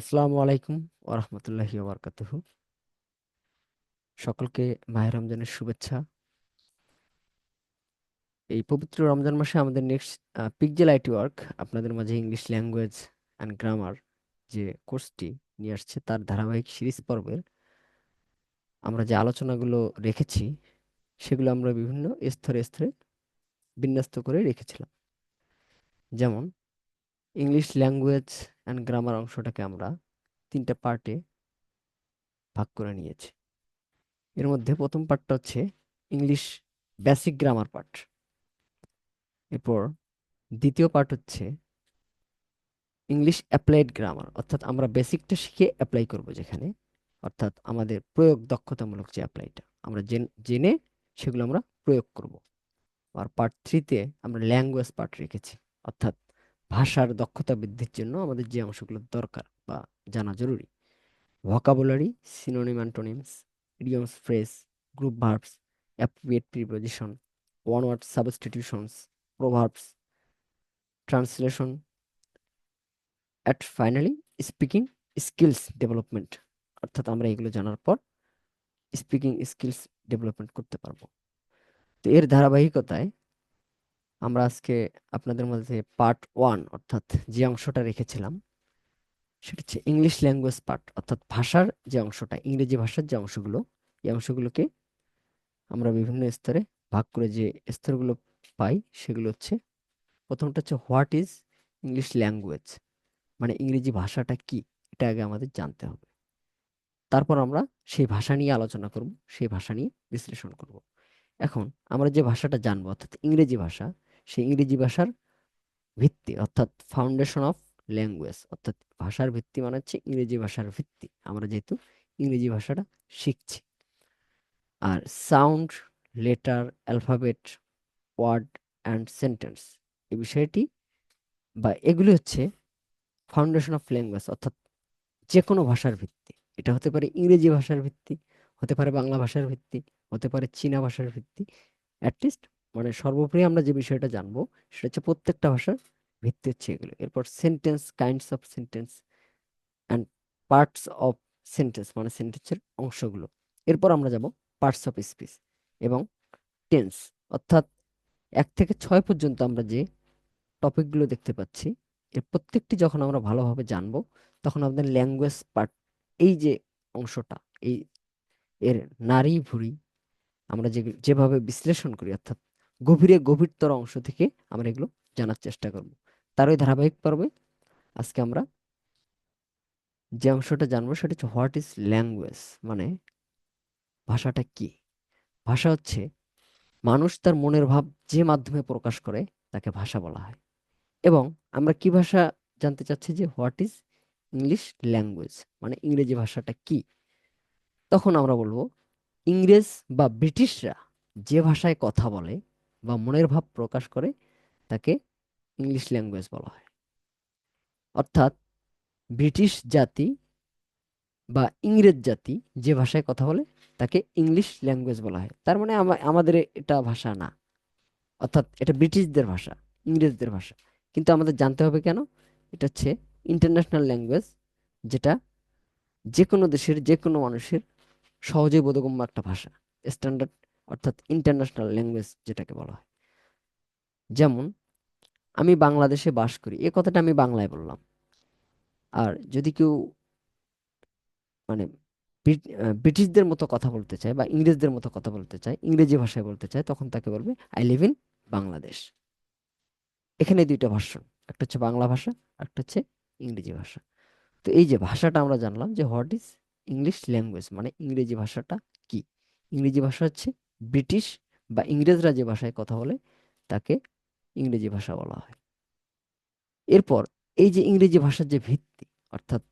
আসসালামু আলাইকুম ওরহমতুল্লাহি ওবরকাতুহু সকলকে মাহে রমজানের শুভেচ্ছা। এই পবিত্র রমজান মাসে আমাদের নেক্সট পিকজেল আইটি ওয়ার্ক আপনাদের মাঝে ইংলিশ ল্যাঙ্গুয়েজ অ্যান্ড গ্রামার যে কোর্সটি নিয়ে আসছে, তার ধারাবাহিক সিরিজ পর্বের আমরা যে আলোচনাগুলো রেখেছি, সেগুলো আমরা বিভিন্ন স্তরে স্তরে বিন্যস্ত করে রেখেছিলাম। যেমন ইংলিশ ল্যাঙ্গুয়েজ অ্যান্ড গ্রামার অংশটাকে আমরা তিনটা পার্টে ভাগ করে নিয়েছি। এর মধ্যে প্রথম পার্টটা হচ্ছে ইংলিশ বেসিক গ্রামার পার্ট এরপর দ্বিতীয় পার্ট হচ্ছে ইংলিশ অ্যাপ্লাইড গ্রামার অর্থাৎ আমরা বেসিকটা শিখে অ্যাপ্লাই করব যেখানে। অর্থাৎ আমাদের প্রয়োগ দক্ষতামূলক যে অ্যাপ্লাইটা আমরা জেন- সেগুলো আমরা প্রয়োগ করব। আর পার্ট থ্রিতে আমরা ল্যাঙ্গুয়েজ পার্ট রেখেছি। অর্থাৎ ভাষার দক্ষতা বৃদ্ধির জন্য আমাদের যে অংশগুলো দরকার বা জানা জরুরি। Vocabulary synonym antonyms idioms phrase group verbs appropriate preposition one word substitutions proverbs translation at finally speaking skills development অর্থাৎ আমরা এগুলো জানার পর স্পিকিং স্কিলস ডেভেলপমেন্ট করতে পারব। তো এর ধারাবাহিকতায় আমরা আজকে আপনাদের মধ্যে পার্ট ওয়ান অর্থাৎ যে অংশটা রেখেছিলাম, সেটা হচ্ছে ইংলিশ ল্যাঙ্গুয়েজ পার্ট অর্থাৎ ভাষার যে অংশটা, ইংরেজি ভাষার যে অংশগুলো, এই অংশগুলোকে আমরা বিভিন্ন স্তরে ভাগ করে যে স্তরগুলো পাই, সেগুলো হচ্ছে, প্রথমটা হচ্ছে হোয়াট ইজ ইংলিশ ল্যাঙ্গুয়েজ মানে ইংরেজি ভাষাটা কি? এটা আগে আমাদের জানতে হবে। তারপর আমরা সেই ভাষা নিয়ে আলোচনা করব, সেই ভাষা নিয়ে বিশ্লেষণ করব। এখন আমরা যে ভাষাটা জানব, অর্থাৎ ইংরেজি ভাষা সেই ইংরেজি ভাষার ভিত্তি, অর্থাৎ ফাউন্ডেশন অফ ল্যাঙ্গুয়েজ অর্থাৎ ভাষার ভিত্তি মানে হচ্ছে ইংরেজি ভাষার ভিত্তি। আমরা যেহেতু ইংরেজি ভাষাটা শিখছি। আর sound letter alphabet word and sentence এই বিষয়টি বা এগুলি হচ্ছে ফাউন্ডেশন অফ ল্যাঙ্গুয়েজ অর্থাৎ যে কোনো ভাষার ভিত্তি। এটা হতে পারে ইংরেজি ভাষার ভিত্তি, হতে পারে বাংলা ভাষার ভিত্তি, হতে পারে চীনা ভাষার ভিত্তি অ্যাটলিস্ট মানে সর্বোপরি আমরা যে বিষয়টা জানব, সেটা হচ্ছে প্রত্যেকটা ভাষার ভিত্তি হচ্ছে এগুলো। এরপর sentence kinds of sentence and parts of sentence মানে সেন্টেন্সের অংশগুলো। এরপর আমরা যাব পার্টস অফ স্পিচ এবং টেন্স অর্থাৎ এক থেকে ছয় পর্যন্ত আমরা যে টপিকগুলো দেখতে পাচ্ছি, এর প্রত্যেকটি যখন আমরা ভালোভাবে জানব, তখন আমাদের ল্যাঙ্গুয়েজ পার্ট এই যে অংশটা, এই এর নারী ভুরি আমরা যে, যেভাবে বিশ্লেষণ করি, অর্থাৎ গভীরে গভীরতর অংশ থেকে আমরা এগুলো জানার চেষ্টা করব। তার ওই ধারাবাহিক পর্বে আজকে আমরা যে অংশটা জানব সেটা হচ্ছে হোয়াট ইজ ল্যাঙ্গুয়েজ? মানে ভাষাটা কি? ভাষা হচ্ছে মানুষ তার মনের ভাব যে মাধ্যমে প্রকাশ করে তাকে ভাষা বলা হয়। এবং আমরা কি ভাষা জানতে চাচ্ছি যে হোয়াট ইজ ইংলিশ ল্যাঙ্গুয়েজ? মানে ইংরেজি ভাষাটা কি? তখন আমরা বলব ইংরেজ বা ব্রিটিশরা যে ভাষায় কথা বলে বা মনের ভাব প্রকাশ করে তাকে ইংলিশ ল্যাঙ্গুয়েজ বলা হয়। অর্থাৎ ব্রিটিশ জাতি বা ইংরেজ জাতি যে ভাষায় কথা বলে তাকে ইংলিশ ল্যাঙ্গুয়েজ বলা হয়। তার মানে আমাদের এটা ভাষা না। অর্থাৎ এটা ব্রিটিশদের ভাষা, ইংরেজদের ভাষা। কিন্তু আমাদের জানতে হবে কেন? এটা হচ্ছে ইন্টারন্যাশনাল ল্যাঙ্গুয়েজ যেটা যে কোনো দেশের যে কোনো মানুষের সহজে বোধগম্য একটা ভাষা। স্ট্যান্ডার্ড অর্থাৎ ইন্টারন্যাশনাল ল্যাঙ্গুয়েজ যেটাকে বলা হয়। যেমন, আমি বাংলাদেশে বাস করি, এ কথাটা আমি বাংলায় বললাম। আর যদি কেউ মানে ব্রিটিশদের মতো কথা বলতে চায় বা ইংরেজদের মতো কথা বলতে চায়, ইংরেজি ভাষায় বলতে চায়, তখন তাকে বলবে আই লিভ ইন বাংলাদেশ এখানে দুইটা ভার্সন, একটা হচ্ছে বাংলা ভাষা, একটা হচ্ছে ইংরেজি ভাষা। তো এই যে ভাষাটা আমরা জানলাম যে, হোয়াট ইজ ইংলিশ ল্যাঙ্গুয়েজ? মানে ইংরেজি ভাষাটা কি? ইংরেজি ভাষা হচ্ছে ব্রিটিশ বা ইংরেজরা যে ভাষায় কথা বলে, তাকে ইংরেজি ভাষা বলা হয়। এরপর এই যে ইংরেজি ভাষার যে ভিত্তি, অর্থাৎ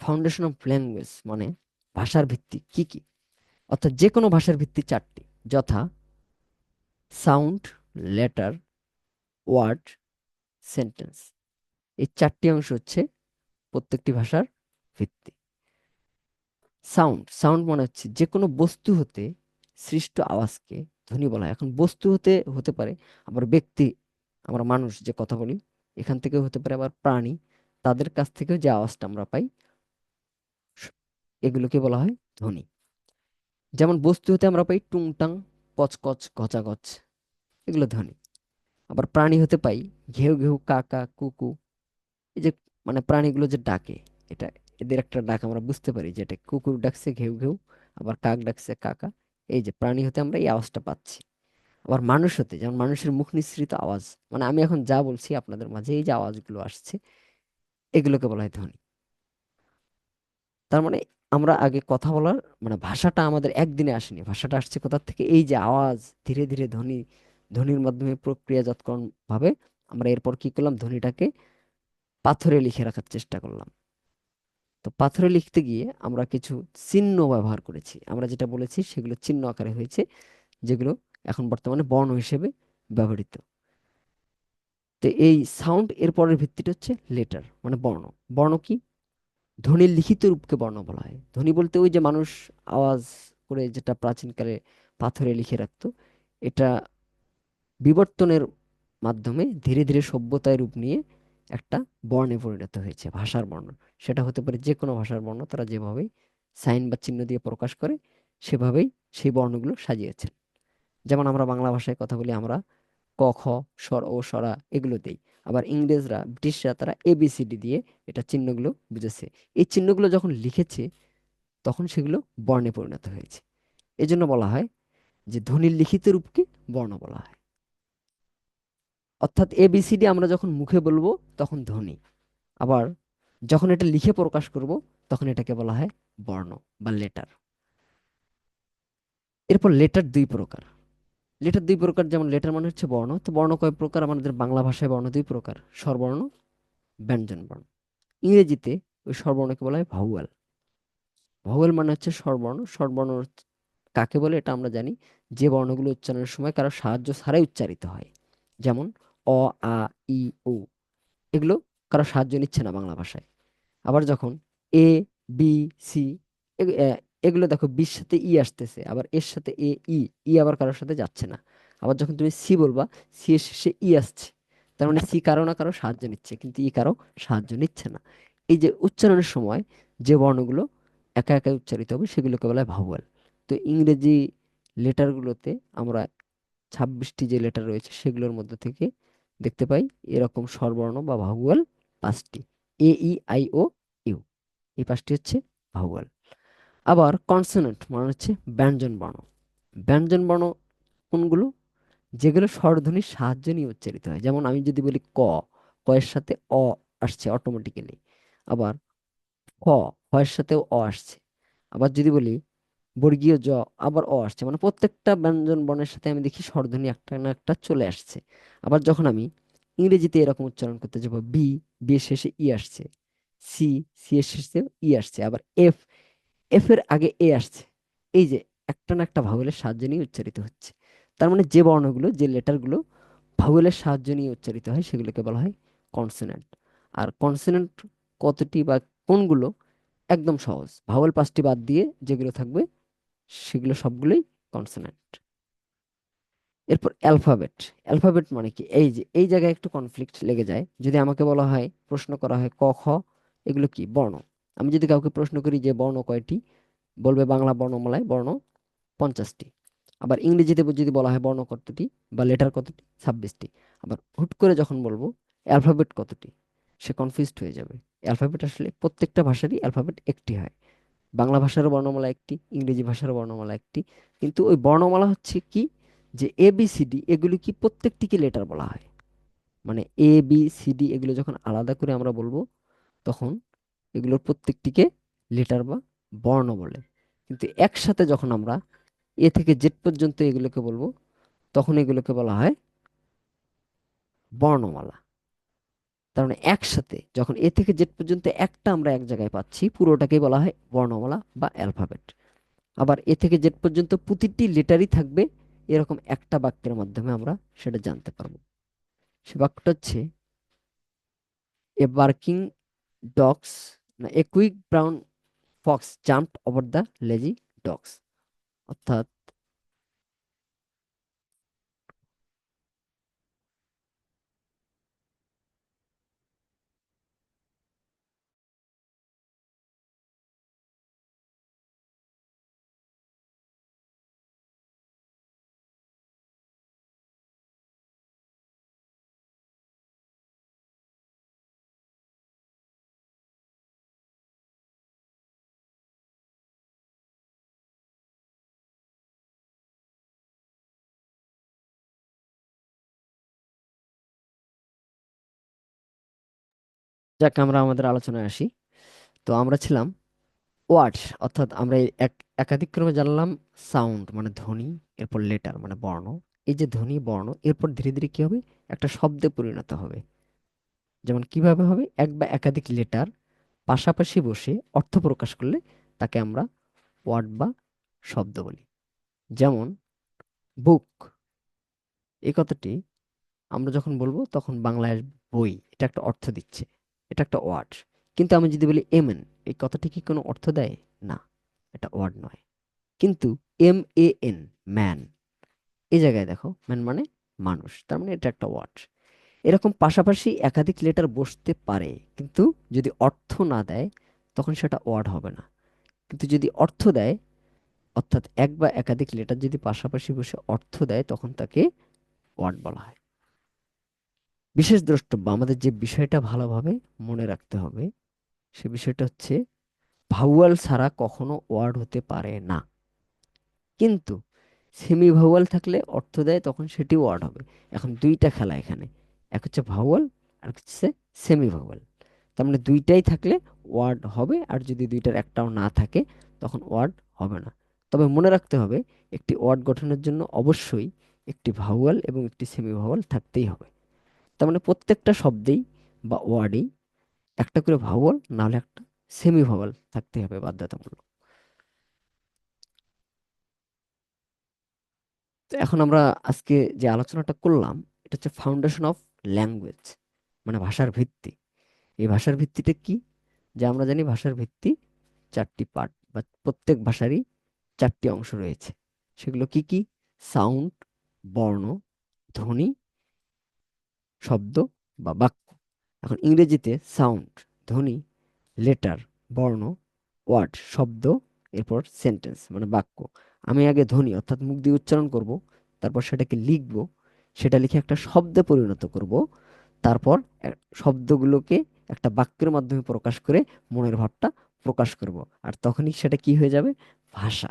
ফাউন্ডেশন অফ ল্যাঙ্গুয়েজ মানে ভাষার ভিত্তি কি কি? অর্থাৎ যে কোনো ভাষার ভিত্তি চারটি, যথা সাউন্ড লেটার ওয়ার্ড সেন্টেন্স এই চারটি অংশ হচ্ছে প্রত্যেকটি ভাষার ভিত্তি। সাউন্ড সাউন্ড মানে হচ্ছে যে কোনো বস্তু হতে সৃষ্ট আওয়াজকে ধ্বনি বলা হয়। এখন বস্তু হতে হতে পারে আবার ব্যক্তি, আমরা মানুষ যে কথা বলি, এখান থেকে হতে পারে আবার প্রাণী, তাদের কাছ থেকেও যে আওয়াজটা আমরা পাই, এগুলোকে বলা হয় ধ্বনি। যেমন বস্তু হতে আমরা পাই টুংটাং, কচকচ গচাগচ এগুলো ধ্বনি। আবার প্রাণী হতে পাই ঘেউ ঘেউ, কা কা কুকু এই যে মানে প্রাণীগুলো যে ডাকে, এটা এদের একটা ডাক, আমরা বুঝতে পারি যে এটা কুকুর ডাকছে, ঘেউ ঘেউ, আবার কাক ডাকছে কাকা এই যে প্রাণী হতে আমরা এই আওয়াজটা পাচ্ছি। আবার মানুষ হতে, যেমন মানুষের মুখ নিঃসৃত আওয়াজ। মানে আমি এখন যা বলছি আপনাদের মাঝে এই যে আওয়াজগুলো আসছে, এগুলোকে বলা হয় ধ্বনি। তার মানে আমরা আগে কথা বলার মানে ভাষাটা আমাদের একদিনে আসেনি। ভাষাটা আসছে কোথা থেকে? এই যে আওয়াজ, ধীরে ধীরে ধ্বনি, ধ্বনির মাধ্যমে প্রক্রিয়াজাতকরণ ভাবে আমরা এরপর কি করলাম? ধ্বনিটাকে পাথরে লিখে রাখার চেষ্টা করলাম। তো পাথরে লিখতে গিয়ে আমরা কিছু চিহ্ন ব্যবহার করেছি। আমরা যেটা বলেছি সেগুলো চিহ্ন আকারে হয়েছে, যেগুলো এখন বর্তমানে বর্ণ হিসেবে ব্যবহৃত। তো এই সাউন্ড এর পরের ভিত্তিটা হচ্ছে লেটার মানে বর্ণ। বর্ণ কি? ধ্বনির লিখিত রূপকে বর্ণ বলা হয়। ধ্বনি বলতে ওই যে মানুষ আওয়াজ করে যেটা প্রাচীনকালে পাথরে লিখে রাখত, এটা বিবর্তনের মাধ্যমে ধীরে ধীরে সভ্যতায় রূপ নিয়ে একটা বর্ণে পরিণত হয়েছে, ভাষার বর্ণ। সেটা হতে পারে যে কোনো ভাষার বর্ণ তারা যেভাবে সাইন বা চিহ্ন দিয়ে প্রকাশ করে, সেভাবেই সেই বর্ণগুলো সাজিয়েছেন। যেমন আমরা বাংলা ভাষায় কথা বলি, আমরা ক, খ স্বর ও স্বরা এগুলো দেই। আবার ইংরেজরা, ব্রিটিশরা তারা এবিসিডি দিয়ে এটা চিহ্নগুলো বুঝেছে। এই চিহ্নগুলো যখন লিখেছে, তখন সেগুলো বর্ণে পরিণত হয়েছে। এজন্য বলা হয় যে ধ্বনির লিখিত রূপকে বর্ণ বলা হয়। অর্থাৎ এ এবিসিডি আমরা যখন মুখে বলব, তখন ধ্বনি। আবার যখন এটা লিখে প্রকাশ করব, তখন এটাকে বলা হয় বর্ণ বা লেটার এরপর লেটার দুই প্রকার। লেটার দুই প্রকার যেমন লেটার মানে হচ্ছে বর্ণ, তো বর্ণ কয় প্রকার? আমাদের বাংলা ভাষায় বর্ণ দুই প্রকার, স্বরবর্ণ, ব্যঞ্জন বর্ণ। ইংরেজিতে ওই স্বরবর্ণকে বলা হয় ভাউয়াল ভাউয়াল মানে হচ্ছে স্বরবর্ণ স্বরবর্ণ কাকে বলে এটা আমরা জানি? যে বর্ণগুলো উচ্চারণের সময় কারও সাহায্য ছাড়াই উচ্চারিত হয়। যেমন অ, আ, ই ও এগুলো কারও সাহায্য নিচ্ছে না বাংলা ভাষায়। আবার যখন এ, বি, সি এগুলো দেখো বির সাথে ই আসতেছে, আবার এর সাথে এ, ই ই আবার কারোর সাথে যাচ্ছে না। আবার যখন তুমি সি বলবা, সি এর শেষে ই আসছে। তার মানে সি কারও না কারও সাহায্য নিচ্ছে, কিন্তু ই কারও সাহায্য নিচ্ছে না। এই যে উচ্চারণের সময় যে বর্ণগুলো একা একা উচ্চারিত হবে, সেগুলোকে বলা হয় ভাউয়াল তো ইংরেজি লেটারগুলোতে আমরা ছাব্বিশটি যে লেটার রয়েছে, সেগুলোর মধ্যে থেকে দেখতে পাই এরকম স্বরবর্ণ বা ভাউয়াল পাঁচটি, এ, ই, আই, ও, ইউ। এই পাঁচটি হচ্ছে ভাউয়াল আবার কনসোনেন্ট মানে হচ্ছে ব্যঞ্জন বর্ণ। ব্যঞ্জন বর্ণ কোনগুলো? যেগুলো স্বরধ্বনির সাহায্য নিয়ে উচ্চারিত হয়। যেমন আমি যদি বলি ক ক এর সাথে অ আসছে অটোমেটিক্যালি আবার খ এর সাথেও অ আসছে। আবার যদি বলি বর্গীয় জ আবার অ আসছে। মানে প্রত্যেকটা ব্যঞ্জন বর্ণের সাথে আমি দেখি স্বরধ্বনি একটা না একটা চলে আসছে। আবার যখন আমি ইংরেজিতে এরকম উচ্চারণ করতে যাব বি বি এর শেষে ই আসছে সি সি এর শেষে ই আসছে, আবার এফ এফ এর আগে এ আসছে। এই যে একটা না একটা ভাওয়েলের সাহায্য নিয়ে উচ্চারিত হচ্ছে। তার মানে যে বর্ণগুলো, যে লেটারগুলো ভাওয়েলের সাহায্য নিয়ে উচ্চারিত হয়, সেগুলোকে বলা হয় কনসোনেন্ট আর কনসোনেন্ট কতটি বা কোনগুলো? একদম সহজ। ভাওয়েল পাঁচটি বাদ দিয়ে যেগুলো থাকবে সেগুলো সবগুলোই কনসোনেন্ট এরপর অ্যালফাবেট অ্যালফাবেট মানে কি? এই যে, এই জায়গায় একটু কনফ্লিক্ট লেগে যায়। যদি আমাকে বলা হয়, প্রশ্ন করা হয় ক, খ, এগুলো কি? বর্ণ। আমি যদি কাউকে প্রশ্ন করি যে বর্ণ কয়টি, বলবে বাংলা বর্ণমালায় বর্ণ পঞ্চাশটি। আবার ইংরেজিতে যদি বলা হয় বর্ণ কতটি বা লেটার কতটি? ছাব্বিশটি। আবার হুট করে যখন বলব অ্যালফাবেট কতটি? সে কনফিউজড হয়ে যাবে। অ্যালফাবেট আসলে প্রত্যেকটা ভাষারই অ্যালফাবেট একটি হয়। বাংলা ভাষারও বর্ণমালা একটি, ইংরেজি ভাষারও বর্ণমালা একটি। কিন্তু ওই বর্ণমালা হচ্ছে কি? যে এ বি সি ডি এগুলি কি প্রত্যেকটিকে লেটার বলা হয়? মানে এ বি সি ডি এগুলো যখন আলাদা করে আমরা বলব, তখন এগুলোর প্রত্যেকটিকে লেটার বা বর্ণ বলে। কিন্তু একসাথে যখন আমরা এ থেকে জেড পর্যন্ত এগুলোকে বলব, তখন এগুলোকে বলা হয় বর্ণমালা। তার মানে একসাথে যখন এ থেকে জেড পর্যন্ত একটা আমরা এক জায়গায় পাচ্ছি, পুরোটাকেই বলা হয় বর্ণমালা বা অ্যালফাবেট। আবার এ থেকে জেড পর্যন্ত প্রতিটি লেটারই থাকবে, এরকম একটা বাক্যের মাধ্যমে আমরা সেটা জানতে পারব। সে বাক্যটা হচ্ছে এ বার্কিং ডগস না a quick brown fox jumped over the lazy dogs অর্থাৎ যাক, আমরা আমাদের আলোচনায় আসি। তো আমরা ছিলাম ওয়ার্ডস অর্থাৎ আমরা এক, একাধিক ক্রমে জানলাম সাউন্ড মানে ধ্বনি, এরপর লেটার মানে বর্ণ। এই যে ধ্বনি, বর্ণ, এরপর ধীরে ধীরে কি হবে? একটা শব্দে পরিণত হবে। যেমন কীভাবে হবে? এক বা একাধিক লেটার পাশাপাশি বসে অর্থ প্রকাশ করলে তাকে আমরা ওয়ার্ড বা শব্দ বলি। যেমন বুক, এই কথাটি আমরা যখন বলব তখন বাংলায় বই, এটা একটা অর্থ দিচ্ছে। এটা একটা ওয়ার্ড। কিন্তু আমি যদি বলি এমএন, এই কথাটি কি কোনো অর্থ দেয়? না, এটা ওয়ার্ড নয়। কিন্তু এম এ এন ম্যান এই জায়গায় দেখো, ম্যান মানে মানুষ, তার মানে এটা একটা ওয়ার্ড। এরকম পাশাপাশি একাধিক লেটার বসতে পারে, কিন্তু যদি অর্থ না দেয়, তখন সেটা ওয়ার্ড হবে না। কিন্তু যদি অর্থ দেয়, অর্থাৎ এক বা একাধিক লেটার যদি পাশাপাশি বসে অর্থ দেয়, তখন তাকে ওয়ার্ড বলা হয়। বিশেষ দ্রষ্টব্য, আমাদের যে বিষয়টা ভালোভাবে মনে রাখতে হবে, সে বিষয়টা হচ্ছে ভাউয়াল ছাড়া কখনো ওয়ার্ড হতে পারে না। কিন্তু সেমি ভাউয়াল থাকলে অর্থ দেয় তখন সেটি ওয়ার্ড হবে। এখন দুইটা খেলা এখানে, এক হচ্ছে ভাউয়াল আর হচ্ছে সেমি ভাউয়াল তার মানে দুইটাই থাকলে ওয়ার্ড হবে আর যদি দুইটার একটাও না থাকে তখন ওয়ার্ড হবে না। তবে মনে রাখতে হবে, একটি ওয়ার্ড গঠনের জন্য অবশ্যই একটি ভাউয়াল এবং একটি সেমি ভাউয়াল থাকতেই হবে। তার মানে প্রত্যেকটা শব্দেই বা ওয়ার্ডেই একটা করে ভাওয়াল নাহলে একটা সেমি ভাওয়াল থাকতে হবে বাধ্যতামূলক। তো এখন আমরা আজকে যে আলোচনাটা করলাম, এটা হচ্ছে ফাউন্ডেশন অফ ল্যাঙ্গুয়েজ মানে ভাষার ভিত্তি। এই ভাষার ভিত্তিটা কি? যে আমরা জানি ভাষার ভিত্তি চারটি পার্ট বা প্রত্যেক ভাষারই চারটি অংশ রয়েছে। সেগুলো কি কি? সাউন্ড বর্ণ, ধ্বনি শব্দ বা বাক্য। এখন ইংরেজিতে সাউন্ড ধ্বনি লেটার বর্ণ ওয়ার্ড শব্দ, এরপর সেন্টেন্স মানে বাক্য। আমি আগে ধ্বনি, অর্থাৎ মুখ দিয়ে উচ্চারণ করব, তারপর সেটাকে লিখব, সেটা লিখে একটা শব্দে পরিণত করব, তারপর শব্দগুলোকে একটা বাক্যের মাধ্যমে প্রকাশ করে মনের ভাবটা প্রকাশ করব। আর তখনই সেটা কি হয়ে যাবে? ভাষা।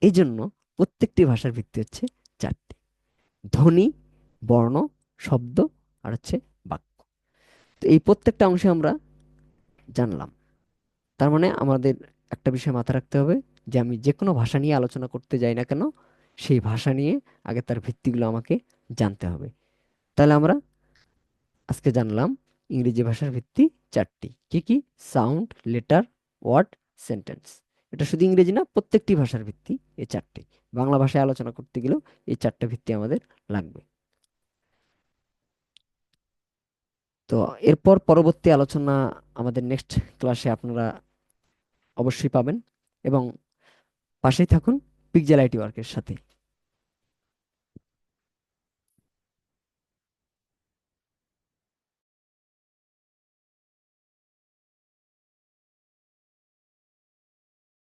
এই জন্য প্রত্যেকটি ভাষার ভিত্তি হচ্ছে চারটি। ধ্বনি, বর্ণ, শব্দ আর হচ্ছে বাক্য। তো এই প্রত্যেকটা অংশে আমরা জানলাম। তার মানে আমাদের একটা বিষয় মাথায় রাখতে হবে যে আমি যে কোনো ভাষা নিয়ে আলোচনা করতে যাই না কেন, সেই ভাষা নিয়ে আগে তার ভিত্তিগুলো আমাকে জানতে হবে। তাহলে আমরা আজকে জানলাম ইংরেজি ভাষার ভিত্তি চারটি। কি কি? Sound, letter, word, sentence. এটা শুধু ইংরেজি না, প্রত্যেকটি ভাষার ভিত্তি এই চারটি। বাংলা ভাষায় আলোচনা করতে গেলেও এই চারটা ভিত্তি আমাদের লাগবে। তো এরপর পরবর্তী আলোচনা আমাদের নেক্সট ক্লাসে আপনারা অবশ্যই পাবেন এবং পাশেই থাকুন পিকজেল আইটি ওয়ার্কের সাথে